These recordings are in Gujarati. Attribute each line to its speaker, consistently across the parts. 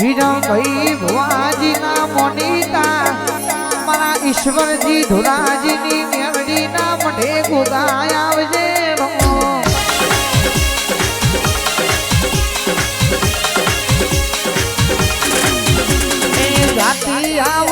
Speaker 1: વીરભાઈ ભુવાજીના મોનીતા મારા ઈશ્વરજી ધુરાજીની મેરડીના મઢે ગુદાય આવજે જાતિ આવ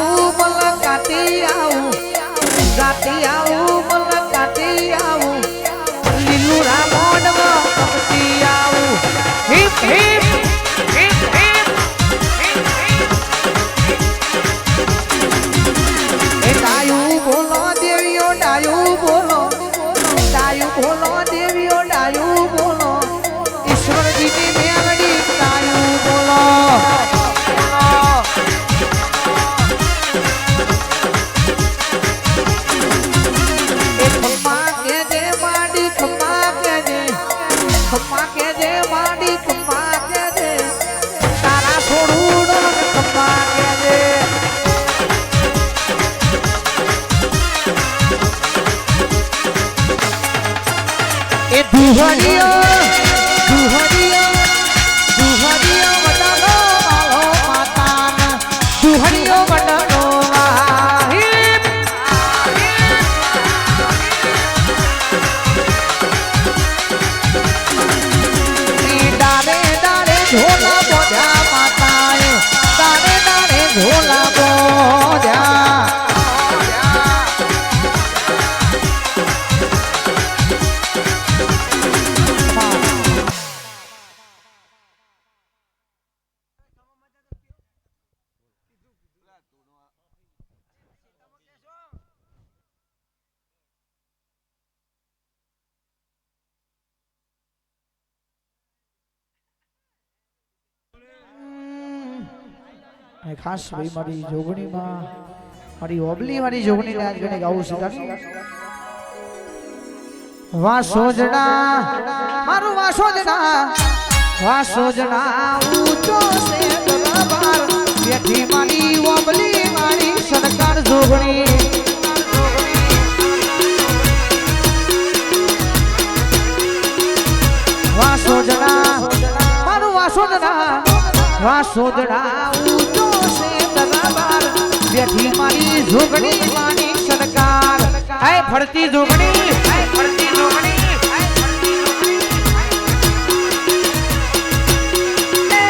Speaker 1: અને ખાસ ભાઈ મારી જોગણીમાં મારી ઓબલી મારી જોગણીને આજ ગણે ગાવું છે. તારી વાસોજડા મારું વાસોજડા વાસોજડા ઊંચો છે બરાબર બેઠી મારી ઓબલી મારી સરકાર જોગણી. વાસોજડા મારું વાસોદડા દરબાર બેઠી મારી જોગણી માની સરકાર. હે ફરતી જોગણી હે ફરતી જોગણી હે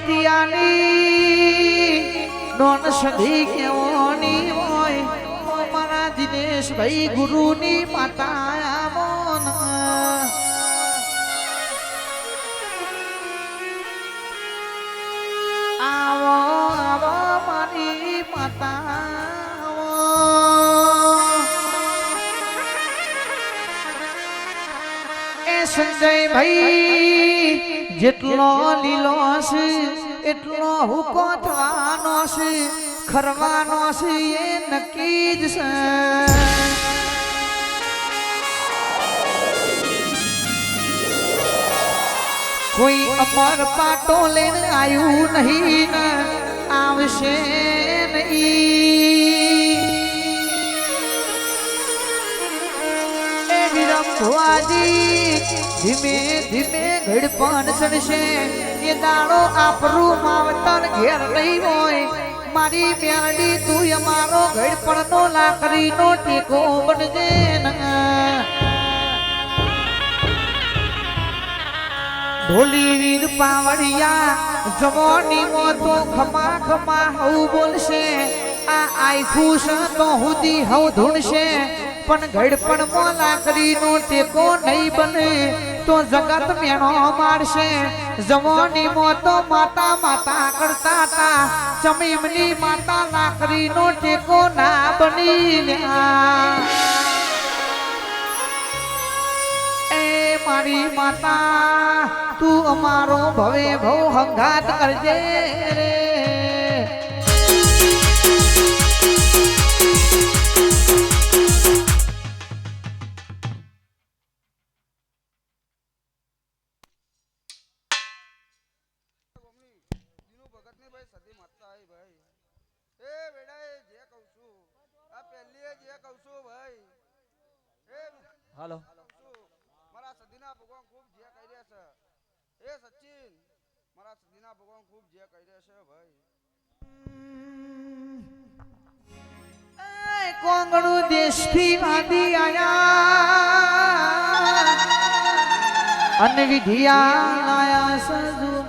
Speaker 1: એ પ્રતિયાની નોન સધી કેવોની હોય? મારા દિનેશભાઈ ગુરુની માતા એ સંજયભાઈ જેટલો લીલો છે એટલો હુકો થવાનો છે ખરવાનો છે એ નક્કી જ છે. કોઈ અમર પાટો લઈને આવ્યું નહીં આવશે નહીં. વિરમ ધીમે ધીમે ઘડપણ ચડશે એ દાડો આપરું માવતર ઘેર નહીં હોય. મારી મેરડી, તું અમારો ઘડપણનો લાકડીનો ટેકો બનજે ઢોલી વીર પાવડિયા જવાની તો ખમા ખમા હવું બોલશે. આ આઈ ખુશ તો હુદી હવ ધૂણશે. પણ ઘડપણ મો લાકડીનો ટેકો નહીં બને, તો જગત મેણો મારશે. જવાની મોતો માતા માતા કરતા તા ચમીમની માતા લાકડીનો ટેકો ના બની એ મારી માતા, તું અમારો ભવે ભવ હંગાત કરજે રે.
Speaker 2: હાલો.
Speaker 3: મારા સદીના ભગવાન ખૂબ જે કહી રહ્યા છે. એ સચિન મારા સદીના ભગવાન ખૂબ જે કહી રહ્યા છે ભાઈ.
Speaker 1: એ કોંગણું દેશથી વાદી આયા. અન વિધિયા આયા સજુન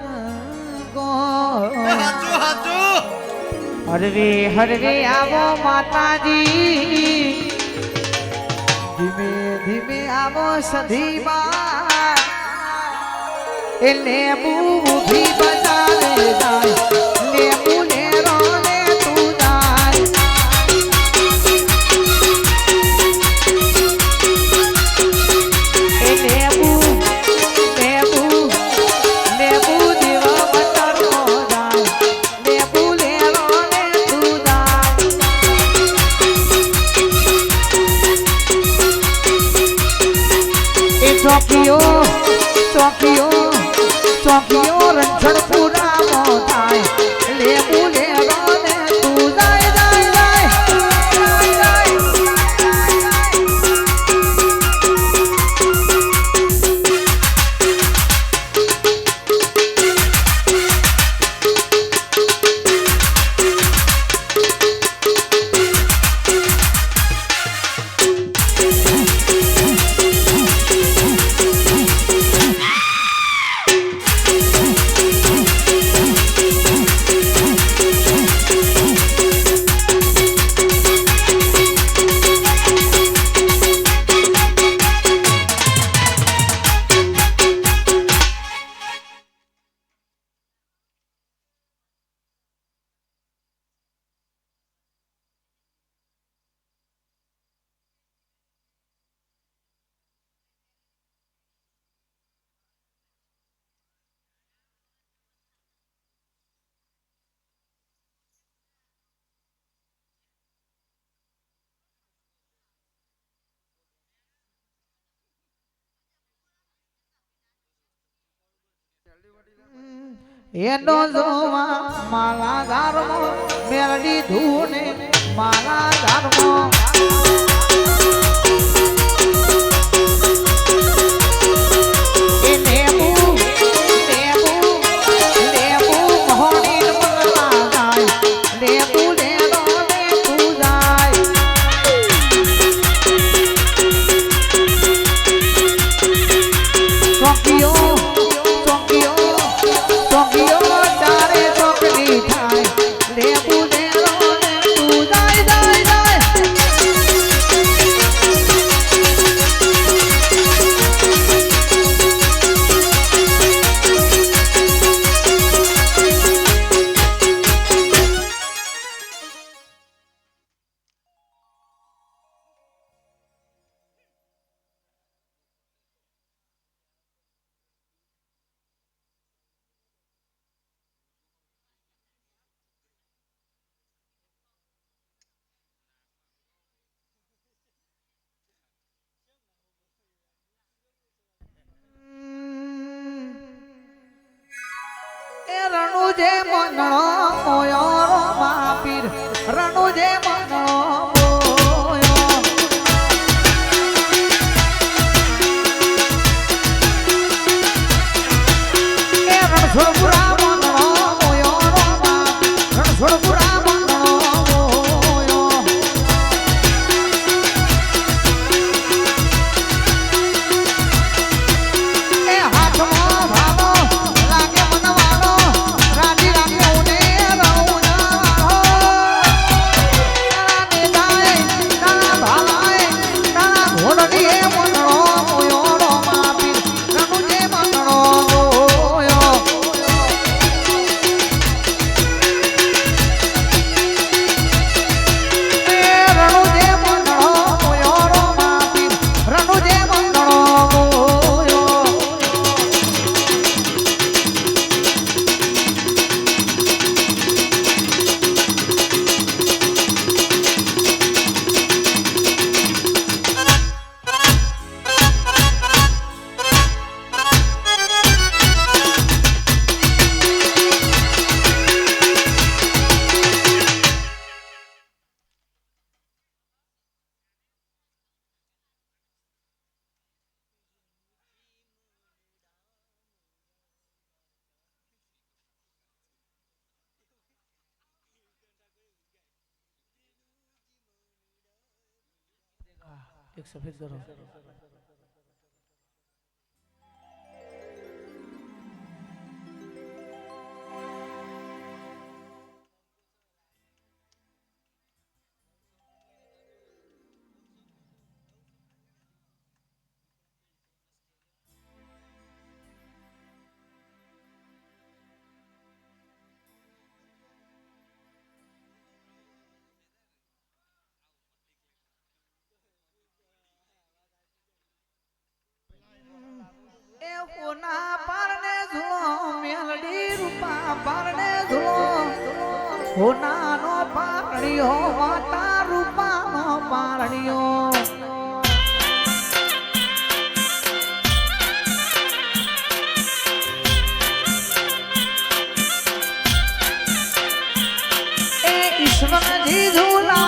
Speaker 1: ગો હરવે હરવે આવો માતાજી. ધીમે ધીમે આવો સધીમાં એ લેબુ ઊભી બજારે જાય લેબુ લે ચોકીઓ ચોકીઓ રણછણપુરામાં એનો જોવા માલા ધારમો મેલડી ધૂને માલા ધારમો যে মন એક સફેદ કરો પારણે ઝૂલો હોનાનો પારણીઓ માતા રૂપાનો પારણીઓ ઈશ્વરજી ઝૂલાવે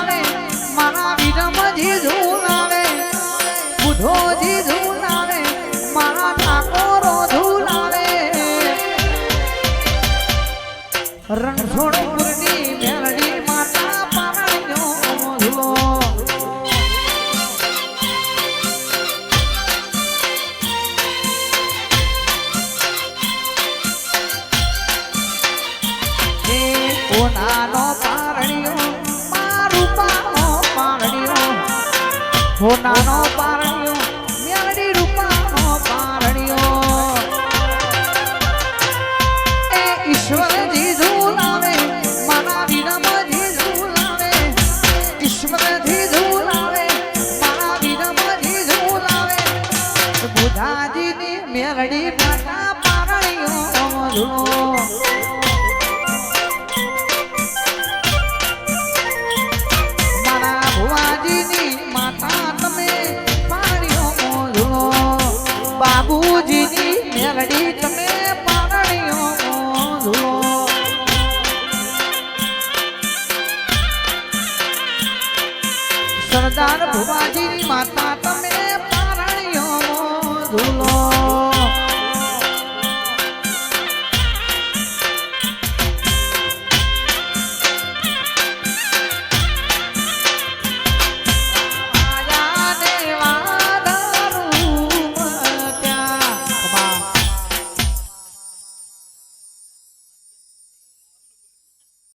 Speaker 1: હોનાનો પારણ્યો, મેલડી રૂપાનો પારણ્યો. એ ઈશ્વરજી ઝૂલાવે મારા વિરમજી ઝૂલાવે. ઈશ્વરજી ઝૂલાવે મારા વિરમજી ઝૂલાવે. બુધાજીની મેલડી માતા પારણ્યો ઝૂલો મેલડી તમે મોજો સરદાર ભુવાજીની માતા